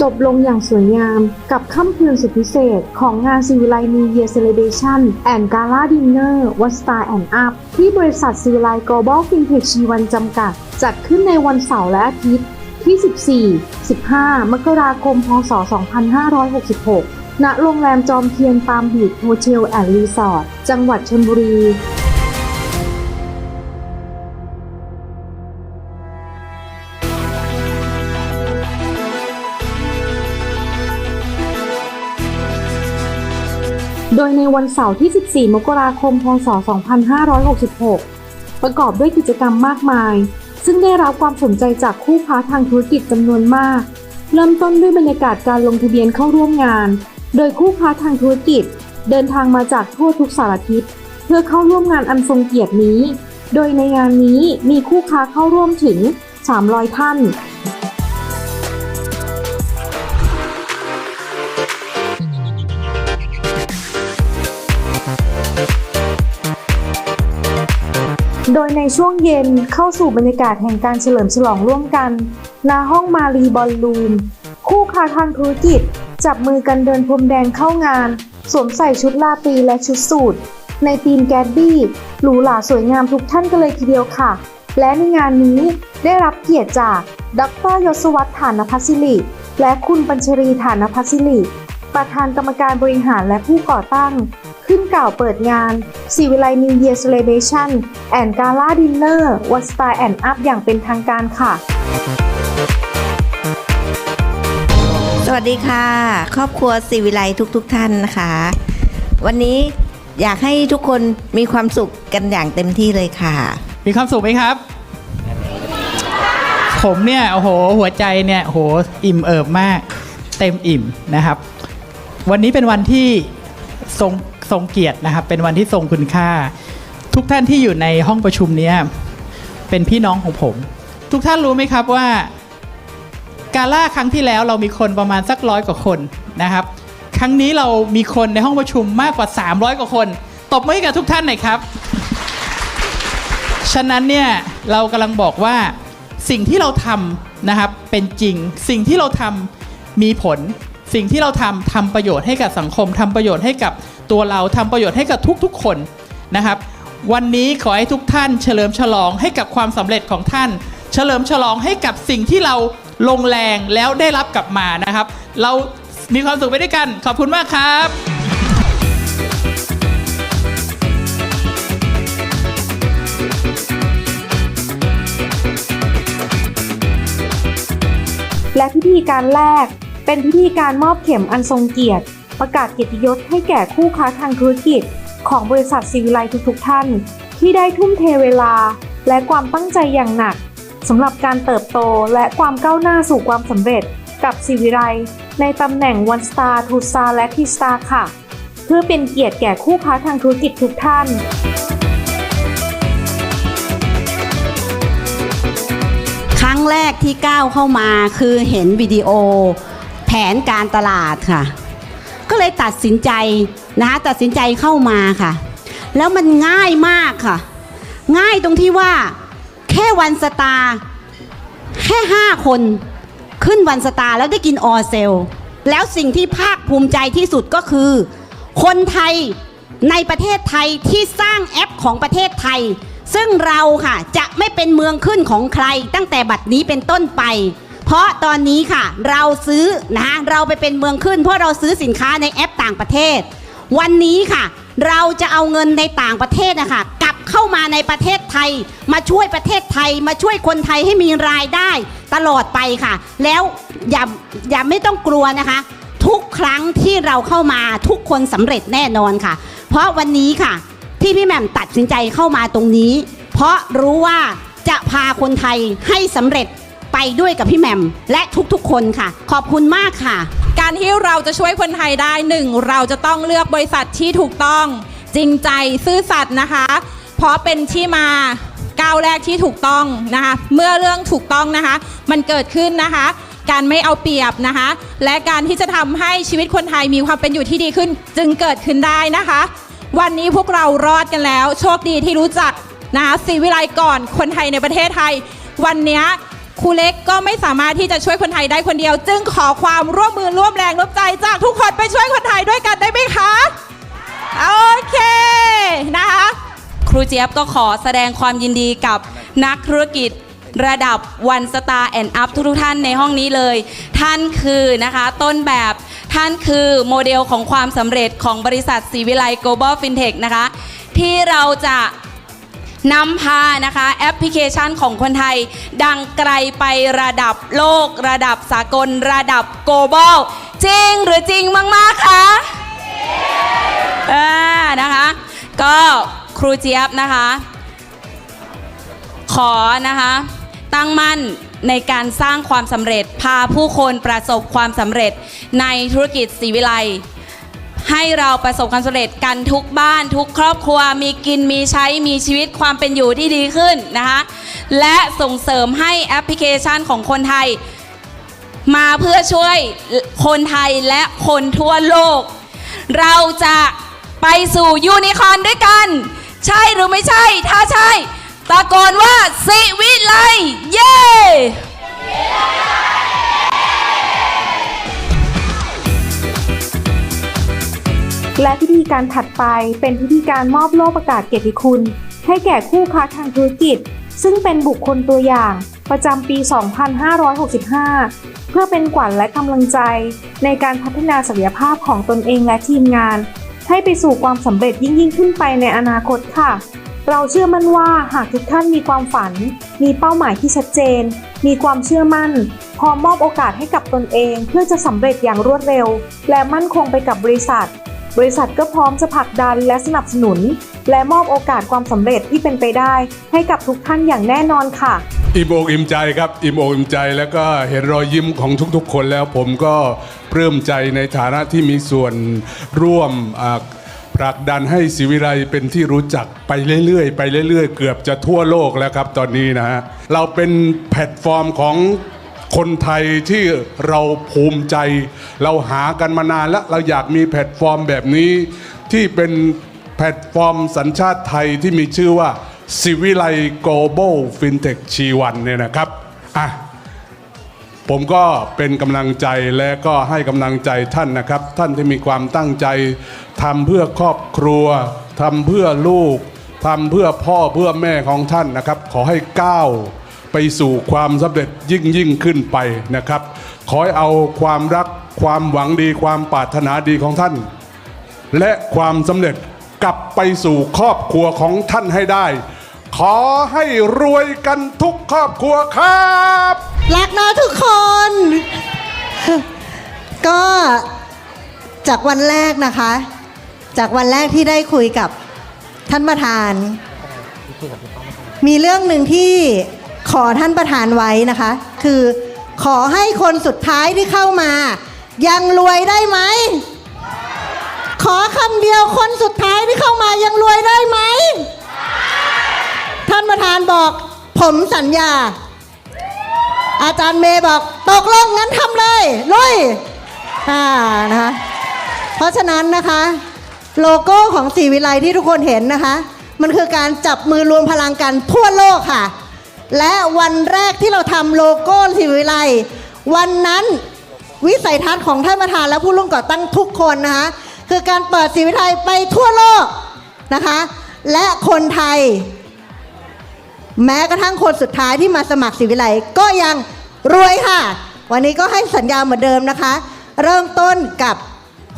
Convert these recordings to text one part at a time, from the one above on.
จบลงอย่างสวยงามกับค่ำคืนสุดพิเศษ ของงานซิวิไล New Year Celebration and Gala Dinner One Star and Up ที่บริษัทซิวิไล Global Fintech ชีวันจำกัด จัดขึ้นในวันเสาร์และอาทิตย์ ที่ 14 15 มกราคม พศ 2566 ณ โรงแรมจอมเทียนปาล์มบีชโฮเทลแอนด์รีสอร์ทจังหวัดชลบุรี ดยในวันเสาร์ที่ 14 มกราคม พศ 2566 ประกอบด้วยกิจกรรมมากมาย ซึ่งได้รับความสนใจจากคู่ค้าทางธุรกิจจำนวนมาก เริ่มต้นด้วยบรรยากาศการลงทะเบียนเข้าร่วมงาน โดยคู่ค้าทางธุรกิจ เดินทางมาจากทั่วทุกสารทิศเพื่อเข้าร่วมงานอันทรงเกียรตินี้ โดยในงานนี้มีคู่ค้าเข้าร่วมถึง 300 ท่าน ในช่วงเย็นเข้าสู่บรรยากาศแห่งการเฉลิมฉลองร่วมกันณห้องมารีบอลลูมคู่ค้าทางธุรกิจ จับมือกันเดินพรมแดงเข้างาน สวมใส่ชุดลาตีและชุดสูทในทีมแกดบี้หรูหราสวยงามทุกท่านกันเลยทีเดียวค่ะ และในงานนี้ได้รับเกียรติจาก ดรยศวัฒน์ฐานพัสิริ และคุณปัญชรีฐานพัสิริ ประธานกรรมการบริหารและผู้ก่อตั้ง ขึ้นกล่าวเปิดงานสิวิไล New Year Celebration and Gala Dinner One Star and Up อย่างเป็นทางการค่ะสวัสดีค่ะ ครอบครัวศิวิไลทุกๆทท่านนะคะ วันนี้อยากให้ทุกคนมีความสุขกันอย่างเต็มที่เลยค่ะ มีความสุขไหมครับ ผมเนี่ยโอ้โหหัวใจเนี่ยโอ้โหอิ่มเอิบมาก เต็มอิ่มนะครับ วันนี้เป็นวันที่ทรง ทรงเกียรตินะครับ เป็นวันที่ทรงคุณค่า ทุกท่านที่อยู่ในห้องประชุมนี้เป็นพี่น้องของผม ทุกท่านรู้ไหมครับว่าการล่าครั้งที่แล้วเรามีคนประมาณสักร้อยกว่าคนนะครับ ครั้งนี้เรามีคนในห้องประชุมมากกว่า 300 กว่าคน ตบมือให้กับทุกท่านหน่อยครับ ฉะนั้นเนี่ยเรากำลังบอกว่าสิ่งที่เราทำนะครับเป็นจริง สิ่งที่เราทำมีผล สิ่งที่เราทำทำประโยชน์ให้กับสังคมทำประโยชน์ให้กับ ตัวเราทำประโยชน์ให้กับทุกๆคนนะครับ วันนี้ขอให้ทุกท่านเฉลิมฉลองให้กับความสำเร็จของท่าน เฉลิมฉลองให้กับสิ่งที่เราลงแรงแล้วได้รับกลับมานะครับ เรามีความสุขไปด้วยกัน ขอบคุณมากครับและพิธีการแรกเป็นพิธีการมอบเข็มอันทรงเกียรติ ประกาศเกียรติยศให้แก่คู่ค้าทางธุรกิจ ของบริษัทซีวิไลทุกๆท่าน ที่ได้ทุ่มเทเวลา และความตั้งใจอย่างหนักสำหรับการเติบโตและความก้าวหน้าสู่ความสำเร็จกับซีวิไลในตำแหน่ง One Star Two Star และ T Star ค่ะ เพื่อเป็นเกียรติแก่คู่ค้าทางธุรกิจทุกท่านครั้งแรกที่ก้าวเข้ามาคือเห็นวิดีโอ แผนการตลาดค่ะ ก็เลยตัดสินใจนะคะตัดสินใจเข้ามาค่ะ แล้วมันง่ายมากค่ะ ง่ายตรงที่ว่าแค่วันสตาร์แค่5คนขึ้นวันสตาร์แล้วได้กินออเซล แล้วสิ่งที่ภาคภูมิใจที่สุดก็คือ คนไทยในประเทศไทยที่สร้างแอปของประเทศไทย ซึ่งเราค่ะจะไม่เป็นเมืองขึ้นของใครตั้งแต่บัดนี้เป็นต้นไป เพราะตอนนี้ค่ะ เราซื้อนะเราไปเป็นเมืองขึ้น เพราะเราซื้อสินค้าในแอปต่างประเทศ วันนี้ค่ะ เราจะเอาเงินในต่างประเทศนะคะกลับเข้ามาในประเทศไทย มาช่วยประเทศไทย มาช่วยคนไทยให้มีรายได้ตลอดไปค่ะ แล้วอย่าอย่าไม่ต้องกลัวนะคะ ทุกครั้งที่เราเข้ามาทุกคนสำเร็จแน่นอนค่ะ เพราะวันนี้ค่ะที่พี่แหม่มตัดสินใจเข้ามาตรงนี้ เพราะรู้ว่าจะพาคนไทยให้สำเร็จ ด้วยกับพี่แหม่มและทุกๆ คนค่ะ ขอบคุณมากค่ะ การที่เราจะช่วยคนไทยได้หนึ่งเราจะต้องเลือกบริษัทที่ถูกต้อง จริงใจซื่อสัตย์นะคะ เพราะเป็นที่มาก้าวแรกที่ถูกต้องนะคะ เมื่อเรื่องถูกต้องนะคะ มันเกิดขึ้นนะคะ การไม่เอาเปรียบนะคะ และการที่จะทำให้ชีวิตคนไทยมีความเป็นอยู่ที่ดีขึ้น จึงเกิดขึ้นได้นะคะ วันนี้พวกเรารอดกันแล้ว โชคดีที่รู้จักนะคะสีวิไลก่อนคนไทยในประเทศไทย วันนี้ ครูเล็กก็ไม่สามารถที่จะช่วยคนไทยได้คนเดียว จึงขอความร่วมมือร่วมแรงร่วมใจจากทุกคนไปช่วยคนไทยด้วยกันได้ไหมคะโอเคนะคะครูเจี๊ยบก็ขอแสดงความยินดีกับนักธุรกิจระดับวันสตาร์แอนด์อัพทุกท่านในห้องนี้เลย ท่านคือนะคะต้นแบบท่านคือโมเดลของความสำเร็จของบริษัทศรีวิไล Global FinTech นะคะ ที่เราจะ นำพานะคะแอปพลิเคชันของคนไทย ดังไกลไประดับโลก ระดับสากล ระดับ global จริงหรือจริงมาก ๆ คะอ่านะคะ ก็ครูเจี๊ยบนะคะ ขอนะคะ ตั้งมั่นในการสร้างความสำเร็จ พาผู้คนประสบความสำเร็จในธุรกิจศรีวิไล ให้เราประสบความสำเร็จกันทุกบ้านทุกครอบครัวมีกินมีใช้มีชีวิตความเป็นอยู่ที่ดีขึ้นนะคะและส่งเสริมให้แอปพลิเคชันของคนไทย มาเพื่อช่วยคนไทยและคนทั่วโลก เราจะไปสู่ยูนิคอร์นด้วยกัน ใช่หรือไม่ใช่ ถ้าใช่ ตะโกนว่าสิวิไล เย้ และพิธีการถัดไปเป็นพิธีการมอบโล่ประกาศเกียรติคุณ ให้แก่คู่ค้าทางธุรกิจ ซึ่งเป็นบุคคลตัวอย่าง ประจำปี 2565 เพื่อเป็นขวัญและกำลังใจ ในการพัฒนาศักยภาพของตนเองและทีมงาน ให้ไปสู่ความสำเร็จยิ่งยิ่งขึ้นไปในอนาคตค่ะ เราเชื่อมั่นว่าหากทุกท่านมีความฝัน มีเป้าหมายที่ชัดเจน มีความเชื่อมั่นพร้อมมอบโอกาสให้กับตนเอง เพื่อจะสำเร็จอย่างรวดเร็ว และมั่นคงไปกับบริษัท บริษัทก็พร้อมจะผลักดันและสนับสนุน และมอบโอกาสความสำเร็จที่เป็นไปได้ ให้กับทุกท่านอย่างแน่นอนค่ะ อิ่มอกอิ่มใจครับ อิ่มอกอิ่มใจแล้วก็เห็นรอยยิ้มของทุกๆ คนแล้วผมก็ปลื้มใจในฐานะที่มีส่วนร่วมผลักดันให้ศิวิไลเป็นที่รู้จักไปเรื่อยๆ ไปเรื่อยๆ เกือบจะทั่วโลกแล้วครับตอนนี้นะฮะเราเป็นแพลตฟอร์มของ คนไทยที่เราภูมิใจ เราหากันมานานแล้วเราอยากมีแพลตฟอร์มแบบนี้ที่เป็นแพลตฟอร์มสัญชาติไทยที่มีชื่อว่าสิวิไล Global FinTech ชีวันเนี่ยนะครับอะผมก็เป็นกำลังใจและก็ให้กำลังใจท่านนะครับ ท่านที่มีความตั้งใจทำเพื่อครอบครัวทำเพื่อลูกทำเพื่อพ่อเพื่อแม่ของท่านนะครับ ขอให้ก้าว ไปสู่ความสำเร็จยิ่งยิ่งขึ้นไปนะครับ ขอให้เอาความรักความหวังดีความปรารถนาดีของท่าน และความสำเร็จกลับไปสู่ครอบครัวของท่านให้ได้ ขอให้รวยกันทุกครอบครัวครับ รักนะทุกคน ก็จากวันแรกนะคะ จากวันแรกที่ได้คุยกับท่านประธาน มีเรื่องหนึ่งที่ ขอท่านประธานไว้นะคะ คือขอให้คนสุดท้ายที่เข้ามา ยังรวยได้ไหม ขอคำเดียวคนสุดท้ายที่เข้ามายังรวยได้ไหม ท่านประธานบอกผมสัญญา อาจารย์เมย์บอกตกลงงั้นทำเลยลุยอ่านะคะเพราะฉะนั้นนะคะ โลโก้ของสีวิไลที่ทุกคนเห็นนะคะ มันคือการจับมือรวมพลังกันทั่วโลกค่ะ และวันแรกที่เราทำโลโก้สีวิไลวันนั้นวิสัยทัศน์ของท่านประธานและผู้ร่วมก่อตั้งทุกคนนะคะคือการเปิดสีวิไลไปทั่วโลกนะคะ และคนไทย แม้กระทั่งคนสุดท้ายที่มาสมัครศิวิไลก็ยังรวยค่ะ วันนี้ก็ให้สัญญาเหมือนเดิมนะคะ เริ่มต้นกับ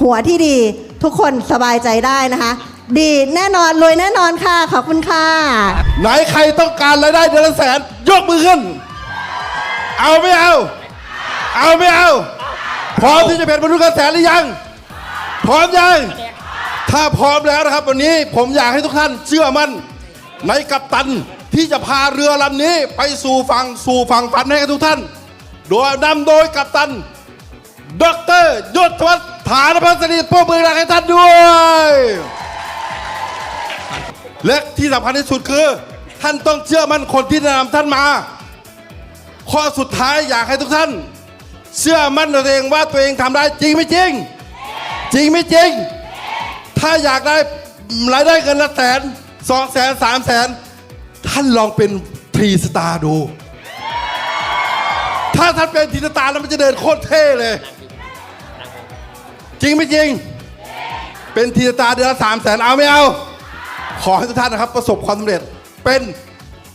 หัวที่ดีทุกคนสบายใจได้นะคะ ดีแน่นอนรวยแน่นอนค่ะ ขอบคุณค่ะ ไหนใครต้องการรายได้เดือนละแสน ยกมือขึ้น เอาไม่เอา เอาไม่เอา พร้อมที่จะเป็นมนุษย์เกษตรหรือยัง พร้อมยัง ถ้าพร้อมแล้วนะครับวันนี้ผมอยากให้ทุกท่านเชื่อมั่น ในกัปตันที่จะพาเรือลำนี้ไปสู่ฝั่งสู่ฝั่งฝันให้กับทุกท่าน โดยนำโดยกัปตันดอกเตอรยศวัฒน์ฐานพัสดีพวกมือรักให้ท่านด้วย และที่สำคัญที่สุดคือ ท่านต้องเชื่อมั่นคนที่แนะนำท่านมา ข้อสุดท้ายอยากให้ทุกท่าน เชื่อมั่นตัวเองว่าตัวเองทำได้จริงไม่จริง จริงไม่จริง ถ้าอยากได้รายได้เงินละแสนสองแสนสามแสนท่านลองเป็นพรีสตาร์ดู ถ้าท่านเป็นทีสตาร์แล้วมันจะเดินโคตรเท่เลย จริงไม่จริง เป็นทีสตาร์เดือนละสามแสนเอาไม่เอา ขอให้ทุกท่านนะครับ ประสบความสำเร็จเป็น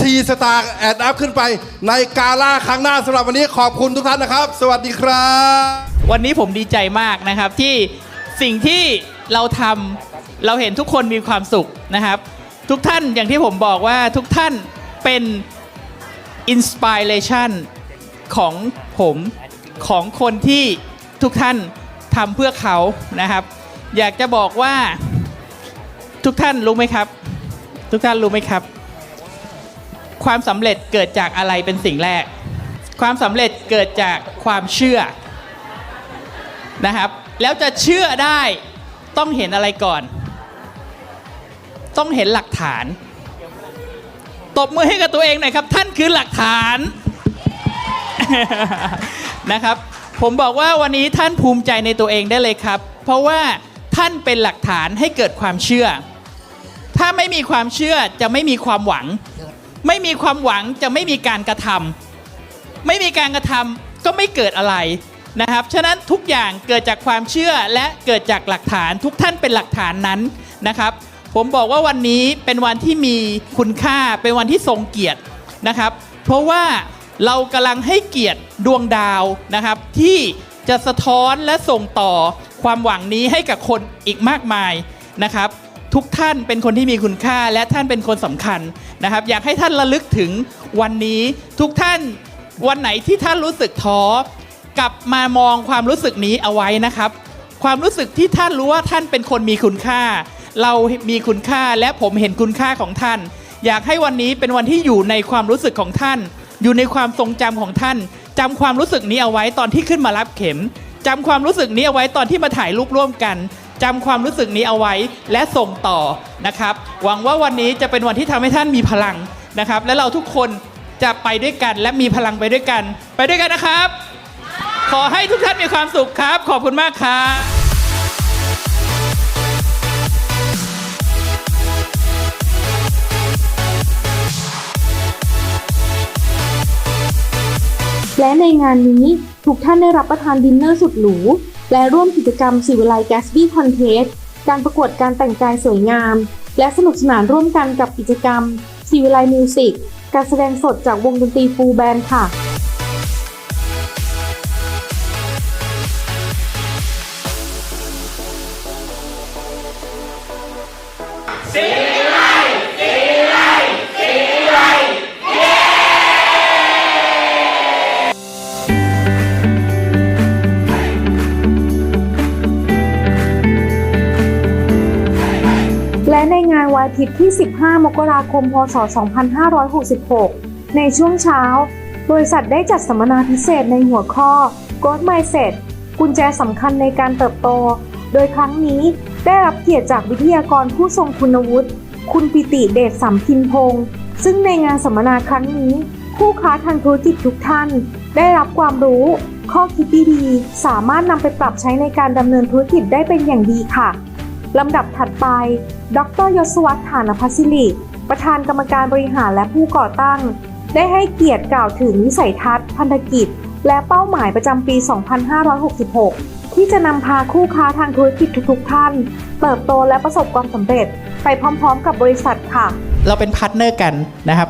ทีสตาร์แอดอัพขึ้นไป ในกาล่าครั้งหน้าสำหรับวันนี้ขอบคุณทุกท่านนะครับ สวัสดีครับ วันนี้ผมดีใจมากนะครับที่สิ่งที่เราทำเราเห็นทุกคนมีความสุขนะครับ ทุกท่านอย่างที่ผมบอกว่าทุกท่านเป็นอินสปิเรชันของผมของคนที่ทุกท่านทำเพื่อเขานะครับ อยากจะบอกว่า ทุกท่านรู้ไหมครับ ทุกท่านรู้ไหมครับ ความสำเร็จเกิดจากอะไรเป็นสิ่งแรก ความสำเร็จเกิดจากความเชื่อนะครับ แล้วจะเชื่อได้ต้องเห็นอะไรก่อน ต้องเห็นหลักฐาน ตบมือให้กับตัวเองหน่อยครับ ท่านคือหลักฐานนะครับ ผมบอกว่าวันนี้ท่านภูมิใจในตัวเองได้เลยครับ เพราะว่าท่านเป็นหลักฐานให้เกิดความเชื่อ ถ้าไม่มีความเชื่อจะไม่มีความหวัง ไม่มีความหวังจะไม่มีการกระทำไม่มีการกระทำก็ไม่เกิดอะไรนะครับ ฉะนั้นทุกอย่างเกิดจากความเชื่อและเกิดจากหลักฐานทุกท่านเป็นหลักฐานนั้นนะครับ ผมบอกว่าวันนี้เป็นวันที่มีคุณค่าเป็นวันที่ทรงเกียรตินะครับ เพราะว่าเรากำลังให้เกียรติดวงดาวนะครับ ที่จะสะท้อนและส่งต่อความหวังนี้ให้กับคนอีกมากมายนะครับ ทุกท่านเป็นคนที่มีคุณค่าและท่านเป็นคนสำคัญนะครับ อยากให้ท่านระลึกถึงวันนี้ทุกท่านวันไหนที่ท่านรู้สึกท้อกลับมามองความรู้สึกนี้เอาไว้นะครับ ความรู้สึกที่ท่านรู้ว่าท่านเป็นคนมีคุณค่า เรามีคุณค่าและผมเห็นคุณค่าของท่าน อยากให้วันนี้เป็นวันที่อยู่ในความรู้สึกของท่าน อยู่ในความทรงจำของท่านจำความรู้สึกนี้เอาไว้ตอนที่ขึ้นมารับเข็มจำความรู้สึกนี้เอาไว้ตอนที่มาถ่ายรูปร่วมกัน จำความรู้สึกนี้เอาไว้และส่งต่อนะครับ หวังว่าวันนี้จะเป็นวันที่ทำให้ท่านมีพลังนะครับ และเราทุกคนจะไปด้วยกันและมีพลังไปด้วยกัน ไปด้วยกันนะครับ ขอให้ทุกท่านมีความสุขครับ ขอบคุณมากครับและในงานนี้ทุกท่านได้รับประทานดินเนอร์สุดหรู และร่วมกิจกรรมสิวิไลแกสบี้คอนเทสการประกวดการแต่งกายสวยงาม และสนุกสนานร่วมกันกับกิจกรรมสิวิไลมิวสิกการแสดงสดจากวงดนตรีฟูลแบนค่ะ อาทิตย์ที่ 15 มกราคม พศ 2566 ในช่วงเช้า บริษัทได้จัดสัมมนาพิเศษในหัวข้อ Growth Mindset กุญแจสำคัญในการเติบโต โดยครั้งนี้ได้รับเกียรติจากวิทยากรผู้ทรงคุณวุฒิ คุณปิติเดชสัมพินพงศ์ซึ่งในงานสัมมนาครั้งนี้ ผู้ค้าทางธุรกิจทุกท่าน ได้รับความรู้ ข้อคิดดีๆสามารถนำไปปรับใช้ในการดำเนินธุรกิจได้เป็นอย่างดีค่ะ ลำดับถัดไป ดรยศวัฒน์ฐานพัสิริ ประธานกรรมการบริหารและผู้ก่อตั้ง ได้ให้เกียรติกล่าวถึงวิสัยทัศน์ พันธกิจ และเป้าหมายประจำปี 2566 ที่จะนำพาคู่ค้าทางธุรกิจทุกๆ ท่าน เติบโตและประสบความสำเร็จ ไปพร้อมๆ กับบริษัทค่ะ เราเป็นพาร์ทเนอร์กันนะครับ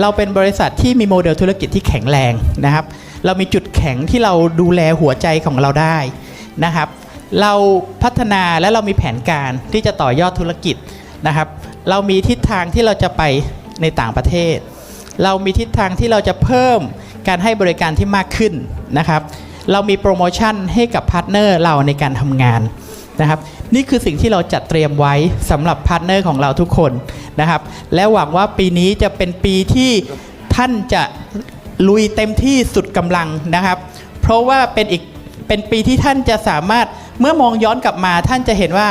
เราเป็นบริษัทที่มีโมเดลธุรกิจที่แข็งแรงนะครับ เรามีจุดแข็งที่เราดูแลหัวใจของเราได้นะครับ เราพัฒนาและเรามีแผนการที่จะต่อยอดธุรกิจนะครับ เรามีทิศทางที่เราจะไปในต่างประเทศ เรามีทิศทางที่เราจะเพิ่มการให้บริการที่มากขึ้นนะครับ เรามีโปรโมชั่นให้กับพาร์ทเนอร์เราในการทำงานนะครับ นี่คือสิ่งที่เราจัดเตรียมไว้สำหรับพาร์ทเนอร์ของเราทุกคนนะครับ และหวังว่าปีนี้จะเป็นปีที่ท่านจะลุยเต็มที่สุดกำลังนะครับ เพราะว่าเป็นอีก เป็นปีที่ท่านจะสามารถเมื่อมองย้อนกลับมาท่านจะเห็นว่า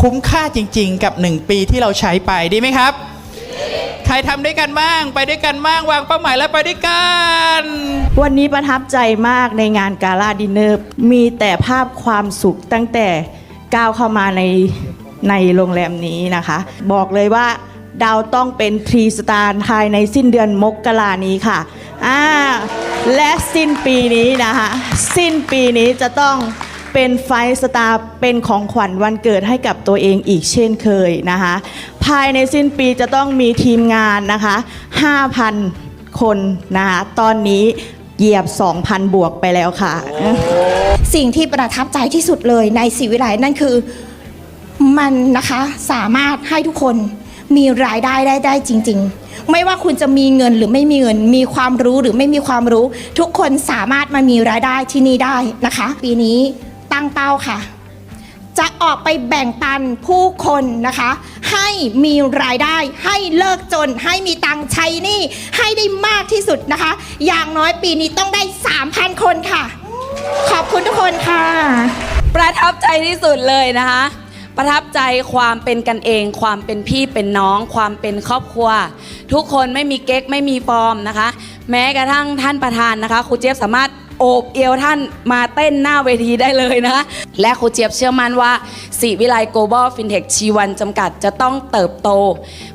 คุ้มค่าจริง ๆ กับ 1 ปีที่เราใช้ไปดีไหมครับ ใครทำด้วยกันบ้าง ไปด้วยกันบ้างวางเป้าหมายแล้วไปด้วยกัน วันนี้ประทับใจมากในงานกาลาดินเนอร์มีแต่ภาพความสุขตั้งแต่ก้าวเข้ามาในในโรงแรมนี้นะคะ บอกเลยว่าดาวต้องเป็นทรีสตาร์ภายในสิ้นเดือนมกรานี้ค่ะอ่า และสิ้นปีนี้นะคะ สิ้นปีนี้จะต้องเป็นไฟสตาร์เป็นของขวัญวันเกิดให้กับตัวเองอีกเช่นเคยนะคะ ภายในสิ้นปีจะต้องมีทีมงานนะคะ 5,000 คนนะคะ ตอนนี้เหยียบ 2,000 บวกไปแล้วค่ะ สิ่งที่ประทับใจที่สุดเลยในศิวิไลนั่นคือมันนะคะสามารถให้ทุกคนมีรายได้ได้ได้จริง ๆ ไม่ว่าคุณจะมีเงินหรือไม่มีเงิน มีความรู้หรือไม่มีความรู้ ทุกคนสามารถมามีรายได้ที่นี่ได้นะคะ ปีนี้ตั้งเป้าค่ะ จะออกไปแบ่งปันผู้คนนะคะ ให้มีรายได้ ให้เลิกจน ให้มีตังค์ใช้นี้ให้ได้มากที่สุดนะคะ อย่างน้อยปีนี้ต้องได้ 3,000 คนค่ะ ขอบคุณทุกคนค่ะ ประทับใจที่สุดเลยนะคะ ประทับใจความเป็นกันเอง ความเป็นพี่เป็นน้อง ความเป็นครอบครัว ทุกคนไม่มีเก๊กไม่มีฟอร์มนะคะ แม้กระทั่งท่านประธานนะคะครูเจี๊ยบสามารถโอบเอวท่านมาเต้นหน้าเวทีได้เลยนะคะและครูเจี๊ยบเชื่อมั่นว่าสีวิไลโกลบอลฟินเทคชีวันจำกัดจะต้องเติบโต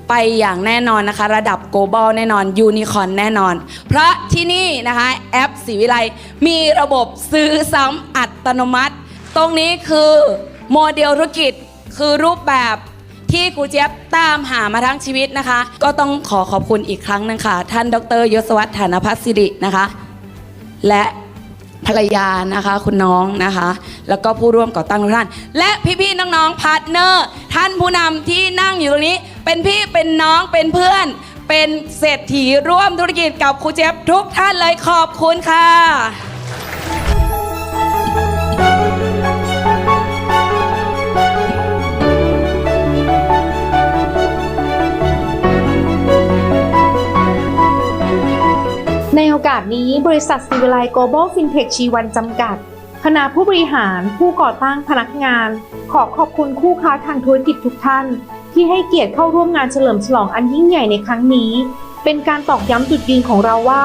ไปอย่างแน่นอนนะคะ ระดับ global แน่นอนยูนิคอนแน่นอน เพราะที่นี่นะคะแอปสีวิไลมีระบบซื้อซ้ำอัตโนมัติ ตรงนี้คือโมเดลธุรกิจ คือรูปแบบที่ครูเจี๊ยบตามหามาทั้งชีวิตนะคะ ก็ต้องขอขอบคุณอีกครั้งนึงค่ะ ท่านดรยศวัฒน์ฐานพัฒสิรินะคะ และภรรยานะคะ คุณน้องนะคะ แล้วก็ผู้ร่วมก่อตั้งทุกท่าน และพี่ๆน้องๆพาร์ทเนอร์ ท่านผู้นำที่นั่งอยู่ตรงนี้ เป็นพี่เป็นน้องเป็นเพื่อน เป็นเศรษฐีร่วมธุรกิจกับครูเจี๊ยบทุกท่านเลยขอบคุณค่ะ ในโอกาสนี้บริษัทซีวิไลโกลบอลฟินเทคชีวันจำกัด คณะผู้บริหาร ผู้ก่อตั้งพนักงาน ขอขอบคุณคู่ค้าทางธุรกิจทุกท่าน ที่ให้เกียรติเข้าร่วมงานเฉลิมฉลองอันยิ่งใหญ่ในครั้งนี้ เป็นการตอกย้ำจุดยืนของเราว่า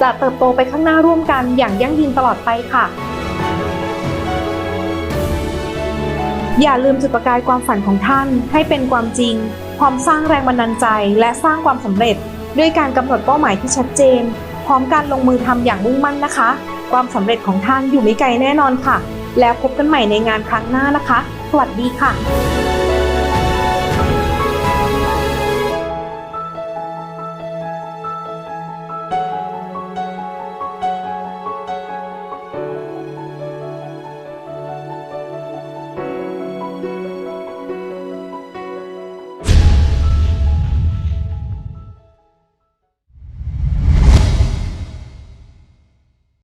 จะเติบโตไปข้างหน้าร่วมกันอย่างยั่งยืนตลอดไปค่ะ อย่าลืมจุดประกายความฝันของท่าน ให้เป็นความจริงพร้อมสร้างแรงบันดาลใจ และสร้างความสำเร็จด้วยการกำหนดเป้าหมายที่ชัดเจน พร้อมการลงมือทำอย่างมุ่งมั่นนะคะ ความสำเร็จของท่านอยู่ไม่ไกลแน่นอนค่ะ แล้วพบกันใหม่ในงานครั้งหน้านะคะ สวัสดีค่ะ